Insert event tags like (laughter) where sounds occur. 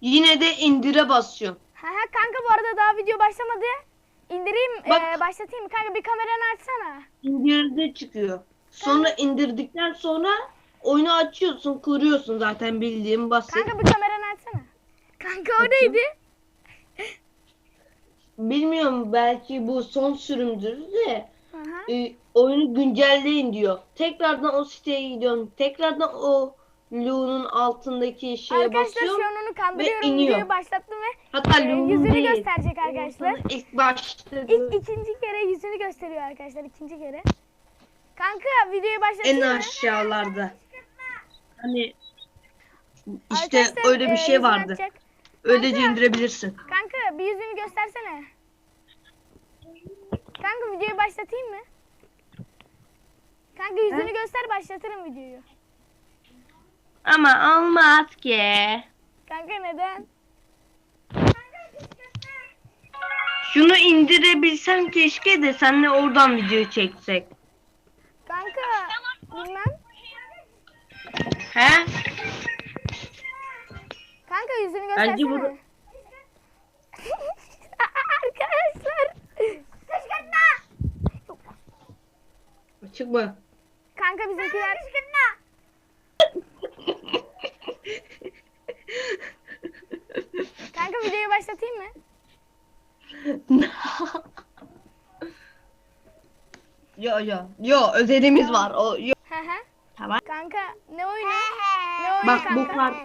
Yine de indire basıyorsun. Ha ha kanka bu arada daha video başlamadı. İndireyim, Bak. e, başlatayım? Kanka bir kameranı açsana. İndirde çıkıyor. Sonra indirdikten sonra oyunu açıyorsun, kuruyorsun zaten bildiğim basit. Kanka bir kameranı açsana. Kanka o neydi? Bilmiyorum belki bu son sürümdür de Hı hı. e, oyunu güncelleyin diyor. Tekrardan o siteye gidiyorum. Tekrardan o Lu'nun altındaki şeye Arkadaşlar basıyorum. şu an onu kandırıyorum. iniyor. Videoyu başlattım ve Hatta e, Lu'nun yüzünü değil. gösterecek arkadaşlar. Sana ilk başta İlk ikinci kere yüzünü gösteriyor arkadaşlar. ikinci kere. Kanka videoyu başlatayım en aşağılarda. Hani işte Arkadaşlar, öyle bir e, şey yüzünü vardı. Öylece Kanka. indirebilirsin. Kanka bir yüzünü göstersene. Kanka videoyu başlatayım mı? Kanka yüzünü göster başlatırım videoyu. Ama olmaz ki. Kanka neden? Şunu indirebilsem keşke de senle oradan video çeksek. Kanka bilmem. He? Kanka yüzünü Bence göstersene. bunu- (laughs) Arkadaşlar. Kışkırtma. Açık mı? Kanka bizimkiler. Kışkırtma. Kanka başlatayım (laughs) mı? yo yo yo özelimiz var. O yo. Hı hı. Tamam. Kanka ne oyunu? Ne oyunu Bak kanka? bu kart.